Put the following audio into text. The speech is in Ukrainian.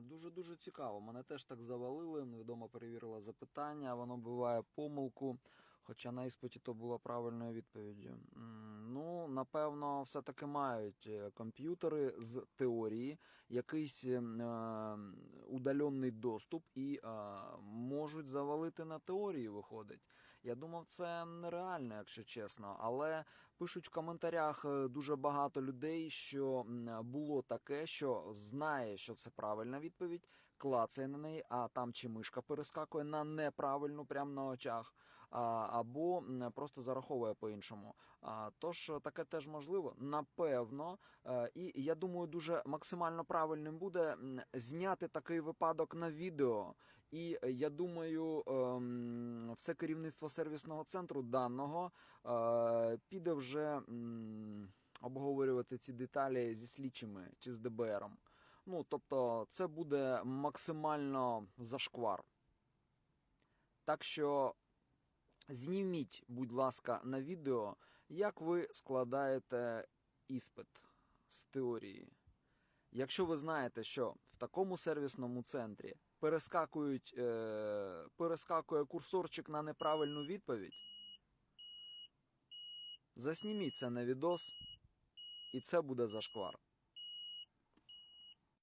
Дуже дуже цікаво. Мене теж так завалили. Невідомо перевірила запитання. Воно буває помилку. Хоча на іспиті то була правильною відповіддю. Ну, напевно, все-таки мають е, комп'ютери з теорії, якийсь е, удалений доступ і е, можуть завалити на теорії, виходить. Я думав, це нереально, якщо чесно. Але пишуть в коментарях е, дуже багато людей, що було таке, що знає, що це правильна відповідь, клацає на неї, а там чи мишка перескакує на неправильну прямо на очах, або просто зараховує по-іншому. Тож е, таке теж можливо, напевно. Е, І я думаю, дуже максимально правильним буде зняти такий випадок на відео. І е, я думаю, ем, все керівництво сервісного центру даного е, піде вже обговорювати ці деталі зі слідчими чи з ДБРом. Ну, тобто, це буде максимально зашквар. Так що зніміть, будь ласка, на відео, як ви складаєте іспит з теорії. Якщо ви знаєте, що в такому сервісному центрі перескакують, е, перескакує курсорчик на неправильну відповідь, засніміть це на відос, і це буде зашквар.